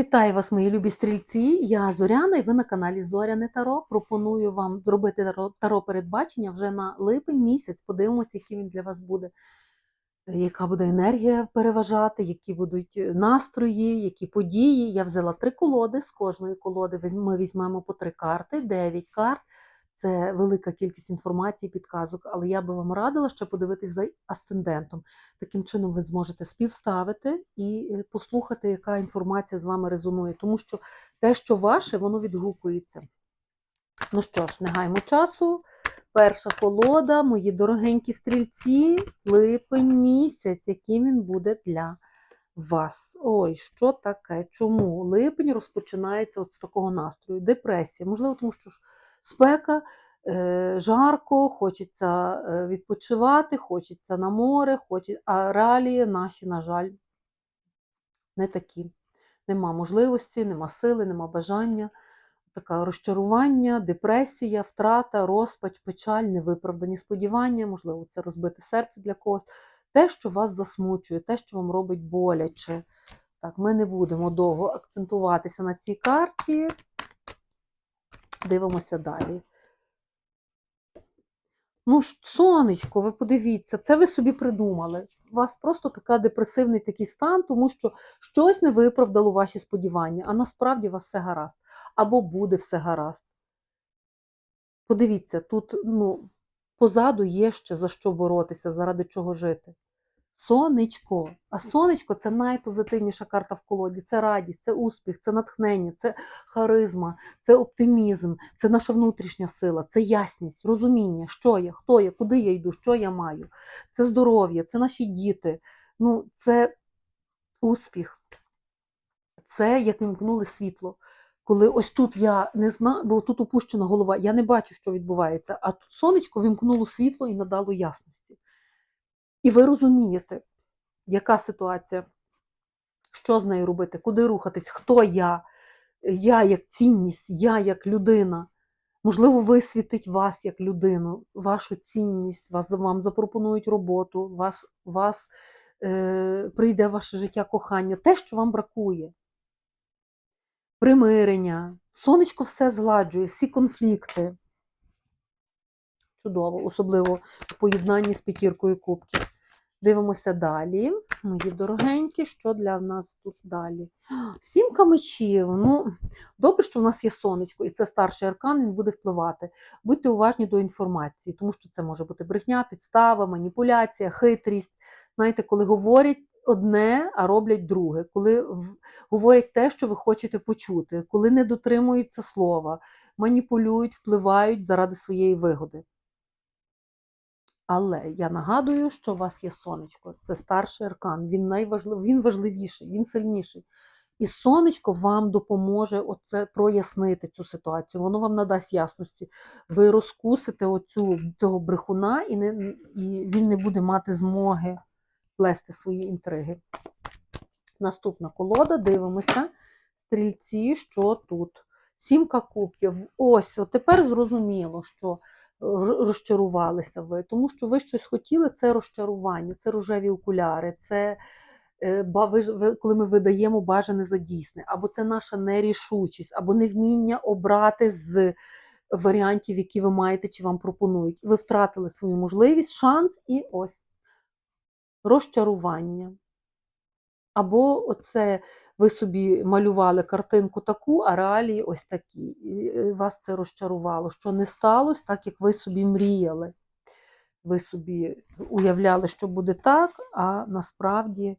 Вітаю вас, мої любі стрільці. Я Зоряна, і ви на каналі Зоряне Таро. Пропоную вам зробити таро, передбачення вже на липень місяць. Подивимося, який він для вас буде, яка буде енергія переважати, які будуть настрої, які події. Я взяла три колоди. З кожної колоди ми візьмемо по три карти, дев'ять карт. Це велика кількість інформації, підказок, але я би вам радила ще подивитись за асцендентом. Таким чином ви зможете співставити і е, послухати, яка інформація з вами резонує. Тому що те, що ваше, воно відгукується. Ну що ж, не гаймо часу. Перша колода, мої дорогенькі стрільці, липень місяць, яким він буде для вас. Ой, що таке? Чому? Липень розпочинається от з такого настрою. Депресія. Можливо, тому що ж спека, е, жарко, хочеться е, відпочивати, хочеться на море, хоче... а реалії наші, на жаль, не такі. Нема можливості, нема сили, нема бажання. Таке розчарування, депресія, втрата, розпач, печаль, невиправдані сподівання, можливо, це розбите серце для когось. Те, що вас засмучує, те, що вам робить боляче. Так, ми не будемо довго акцентуватися на цій карті. Дивимося далі. Ну, ж, сонечко, ви подивіться, це ви собі придумали. У вас просто така депресивний такий стан, тому що щось не виправдало ваші сподівання, а насправді у вас все гаразд. Або буде все гаразд. Подивіться, тут ну, позаду є ще за що боротися, заради чого жити. Сонечко. А сонечко це найпозитивніша карта в колоді. Це радість, це успіх, це натхнення, це харизма, це оптимізм, це наша внутрішня сила, це ясність, розуміння, що я, хто я, куди я йду, що я маю. Це здоров'я, це наші діти, ну, це успіх. Це як вимкнули світло. Коли ось тут я не знаю, бо тут опущена голова, я не бачу, що відбувається, а тут сонечко вимкнуло світло і надало ясності. І ви розумієте, яка ситуація, що з нею робити, куди рухатись, хто я, я як цінність, я як людина. Можливо, висвітить вас як людину, вашу цінність, вас, вам запропонують роботу, вас, вас е, прийде ваше життя кохання, те, що вам бракує. Примирення, сонечко все згладжує, всі конфлікти. Чудово, особливо в поєднанні з п'ятіркою кубків. Дивимося далі. Мої дорогенькі, що для нас тут далі? Сімка мечів. Ну, добре, що в нас є сонечко, і це старший аркан, він буде впливати. Будьте уважні до інформації, тому що це може бути брехня, підстава, маніпуляція, хитрість. Знаєте, коли говорять одне, а роблять друге, коли говорять те, що ви хочете почути, коли не дотримуються слова, маніпулюють, впливають заради своєї вигоди. Але я нагадую, що у вас є сонечко. Це старший аркан. Він найважлив... він важливіший, він сильніший. І сонечко вам допоможе оце прояснити цю ситуацію. Воно вам надасть ясності. Ви розкусите оцю, цього брехуна, і, не... і він не буде мати змоги плести свої інтриги. Наступна колода, дивимося. Стрільці, що тут? Сімка кубків. Ось, от тепер зрозуміло, що розчарувалися ви, тому що ви щось хотіли, це розчарування, це рожеві окуляри, це е, коли ми видаємо бажане за дійсне, або це наша нерішучість, або невміння обрати з варіантів, які ви маєте чи вам пропонують. Ви втратили свою можливість, шанс і ось розчарування. Або оце ви собі малювали картинку таку, а реалії ось такі. І е, вас це розчарувало, що не сталося так, як ви собі мріяли. Ви собі уявляли, що буде так, а насправді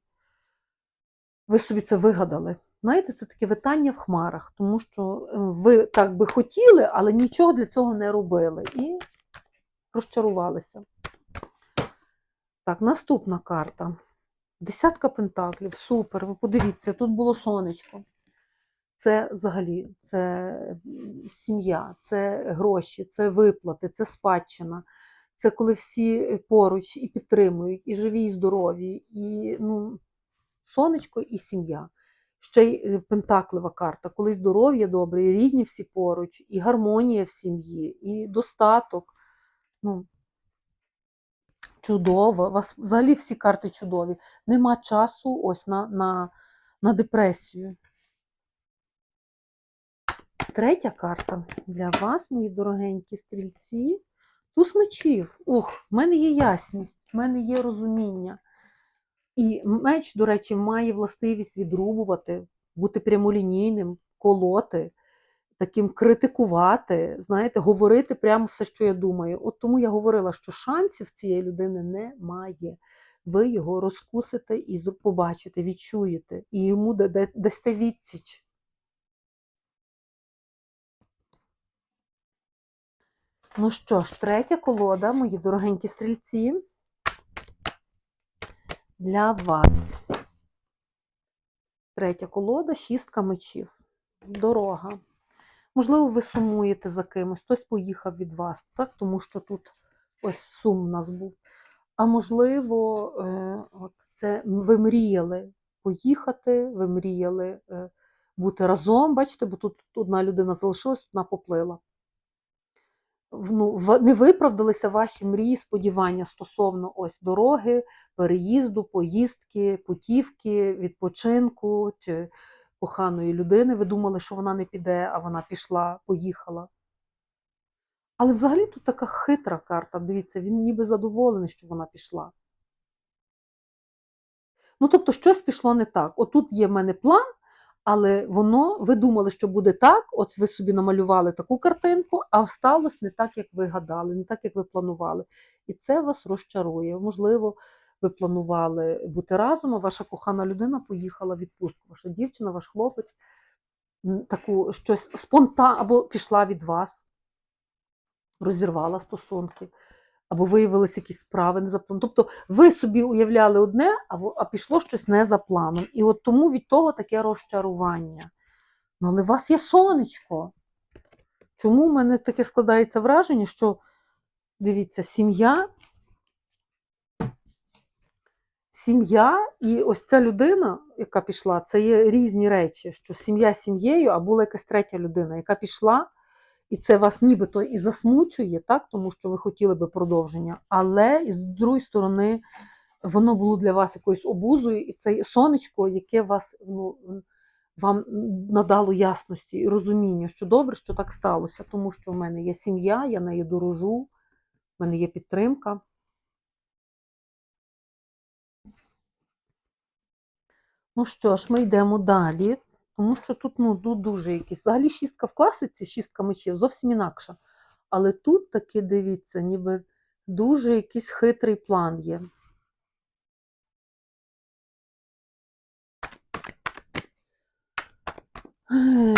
ви собі це вигадали. Знаєте, це таке витання в хмарах, тому що е, ви так би хотіли, але нічого для цього не робили. І розчарувалися. Так, наступна карта. Десятка пентаклів, супер. Ви подивіться, тут було сонечко. Це взагалі це сім'я, це гроші, це виплати, це спадщина. Це коли всі поруч і підтримують, і живі, і здорові, і ну, сонечко і сім'я. Ще й е, пентаклева карта, коли здоров'я добре, і рідні всі поруч, і гармонія в сім'ї, і достаток. Ну, чудово. У вас взагалі всі карти чудові. Нема часу ось на, на, на депресію. третя карта для вас, мої дорогенькі стрільці. Туз мечів. Ух, в мене є ясність, в мене є розуміння. І меч, до речі, має властивість відрубувати, бути прямолінійним, колоти, таким критикувати, знаєте, говорити прямо все, що я думаю. От тому я говорила, що шансів цієї людини немає. Ви його розкусите і побачите, відчуєте, і йому дасте відсіч. Ну що ж, третя колода, мої дорогенькі стрільці, для вас. Третя колода, шістка мечів. Дорога. Можливо, ви сумуєте за кимось, хтось поїхав від вас, так? тому що тут ось сум у нас був. А можливо, е, це ви мріяли поїхати, ви мріяли е, бути разом. Бачите, бо тут одна людина залишилась, одна поплила. Ну, не виправдалися ваші мрії, сподівання стосовно ось дороги, переїзду, поїздки, путівки, відпочинку чи коханої людини. Ви думали, що вона не піде, а вона пішла, поїхала. Але взагалі тут така хитра карта. Дивіться, він ніби задоволений, що вона пішла. Ну, тобто, щось пішло не так. Отут є в мене план, але воно, ви думали, що буде так, от ви собі намалювали таку картинку, а сталося не так, як ви гадали, не так, як ви планували. І це вас розчарує. Можливо, ви планували бути разом, а ваша кохана людина поїхала в відпустку. Ваша дівчина, ваш хлопець, таку щось спонтан або пішла від вас, розірвала стосунки, або виявилися якісь справи не за планом. Тобто ви собі уявляли одне, а пішло щось не за планом. І от тому від того таке розчарування. Ну, але у вас є сонечко. Чому в мене таке складається враження, що дивіться, сім'я. Сім'я і ось ця людина, яка пішла, це є різні речі, що сім'я сім'єю, а була якась третя людина, яка пішла, і це вас нібито і засмучує, так, тому що ви хотіли би продовження. Але з другої сторони, воно було для вас якоюсь обузою, і це сонечко, яке вас ну, вам надало ясності і розуміння, що добре, що так сталося, тому що в мене є сім'я, я нею дорожу, в мене є підтримка. Ну що ж, ми йдемо далі, тому що тут ну, дуже якісь. Взагалі шістка в класиці, шістка мечів зовсім інакша. Але тут таки дивіться, ніби дуже якийсь хитрий план є.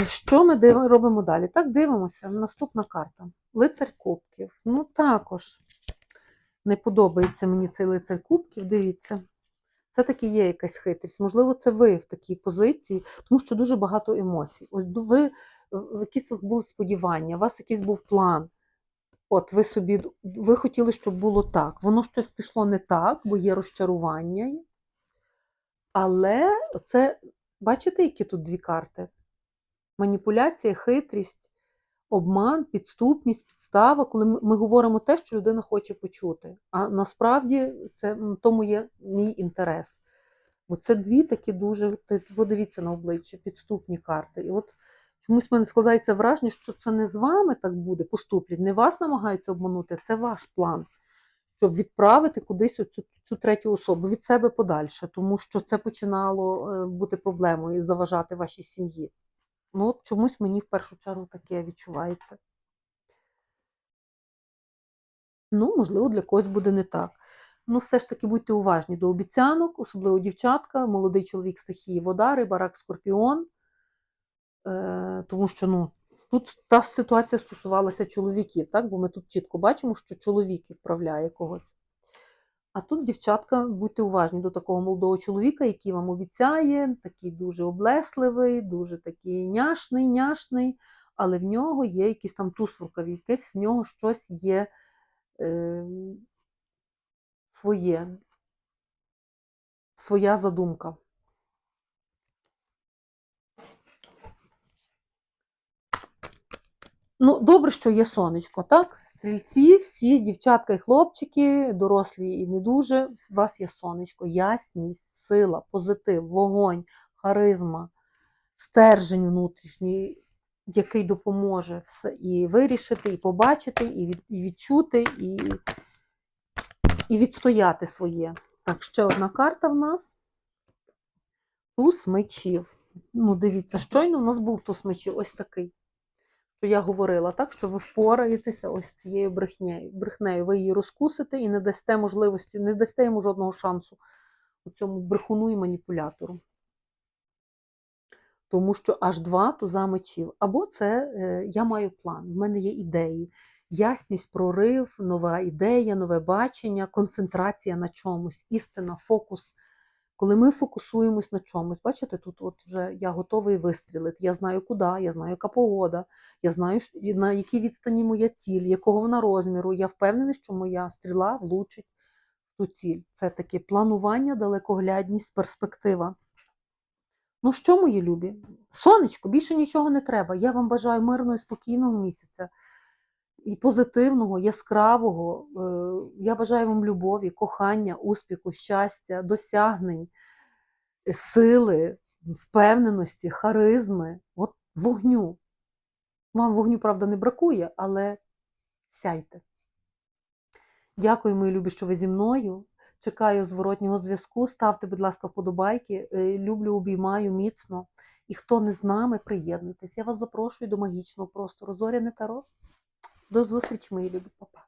Що ми робимо далі? Так, дивимося. Наступна карта. Лицар кубків. Ну, також не подобається мені цей лицар кубків. Дивіться. Все-таки є якась хитрість. Можливо, це ви в такій позиції, тому що дуже багато емоцій. Ось ви якісь були сподівання, у вас якийсь був план. От ви собі ви хотіли, щоб було так. Воно щось пішло не так, бо є розчарування. Але це, бачите, які тут дві карти? Маніпуляція, хитрість, обман, підступність, підстава, коли ми, говоримо те, що людина хоче почути. А насправді це тому є мій інтерес. Бо це дві такі дуже, подивіться на обличчя, підступні карти. І от чомусь в мене складається враження, що це не з вами так буде, поступлять, не вас намагаються обманути, а це ваш план, щоб відправити кудись цю, цю третю особу від себе подальше, тому що це починало е, бути проблемою і заважати вашій сім'ї. Ну, от чомусь мені в першу чергу таке відчувається. Ну, можливо, для когось буде не так. Ну, все ж таки будьте уважні до обіцянок, особливо дівчатка, молодий чоловік стихії вода, риба, рак, скорпіон. Е, тому що ну, тут та ситуація стосувалася чоловіків, так? бо ми тут чітко бачимо, що чоловік відправляє когось. А тут, дівчатка, будьте уважні до такого молодого чоловіка, який вам обіцяє, такий дуже облесливий, дуже такий няшний, няшний, але в нього є якийсь там туз якесь в нього щось є е, своє, своя задумка. Ну, добре, що є сонечко, так? Стрільці, всі, дівчатка і хлопчики, дорослі і не дуже, у вас є сонечко, ясність, сила, позитив, вогонь, харизма, стержень внутрішній. який допоможе все і вирішити, і побачити, і, від, і відчути, і, і відстояти своє. Так, ще одна карта в нас. Туз мечів. Ну, дивіться, щойно у нас був туз мечів ось такий. Що я говорила, так, що ви впораєтеся ось цією брехнею. брехнею. Ви її розкусите і не дасте можливості, не дасте йому жодного шансу у цьому брехуну і маніпулятору. Тому що аж два туза мечів. Або це е, я маю план, в мене є ідеї, ясність, прорив, нова ідея, нове бачення, концентрація на чомусь, істина, фокус. Коли ми фокусуємось на чомусь, бачите, тут от вже я готовий вистрілити. Я знаю куди, я знаю, яка погода, я знаю, на якій відстані моя ціль, якого вона розміру. Я впевнений, що моя стріла влучить в ту ціль. Це таке планування, далекоглядність, перспектива. Ну що, мої любі? Сонечко, більше нічого не треба. Я вам бажаю мирного і спокійного місяця. І позитивного, яскравого. Е, Я бажаю вам любові, кохання, успіху, щастя, досягнень, сили, впевненості, харизми, от вогню. Вам вогню, правда, не бракує, але сяйте. Дякую, мої любі, що ви зі мною. Чекаю зворотнього зв'язку. Ставте, будь ласка, вподобайки. Е, Люблю, обіймаю міцно. І хто не з нами, приєднуйтесь. Я вас запрошую до магічного простору. Зоряне Таро. До зустрічі, мої любі, Па-па.